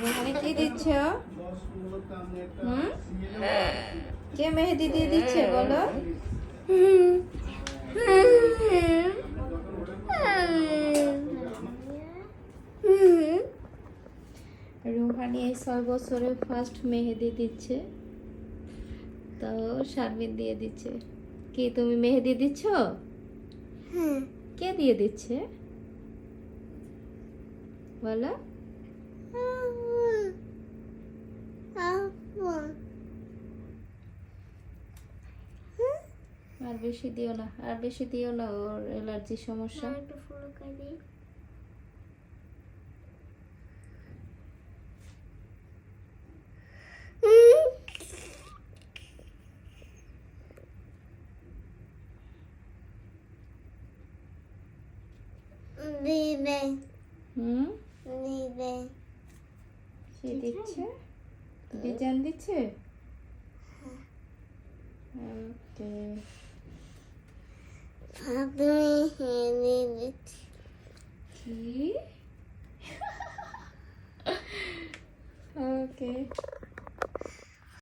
Rouhani কি দিচ্ছ? হুম? কে মেহেদি দিয়ে দিচ্ছে বলো? রুহানি এই ছয় বছরে ফার্স্ট মেহেদি দিচ্ছে। তো শারমিন দিয়ে দিচ্ছে। কি তুমি মেহেদি দিচ্ছ? কে দিয়ে দিচ্ছে? বলো। আর বেশি দিও না আর বেশি দিও না ওর অ্যালার্জির সমস্যা। একটু ফলো করে দিবে। হুম? দিবে। সে দিচ্ছে। ডিজাইন দিচ্ছে? হ্যাঁ। ওকে। আপনি হেনে কি? ওকে।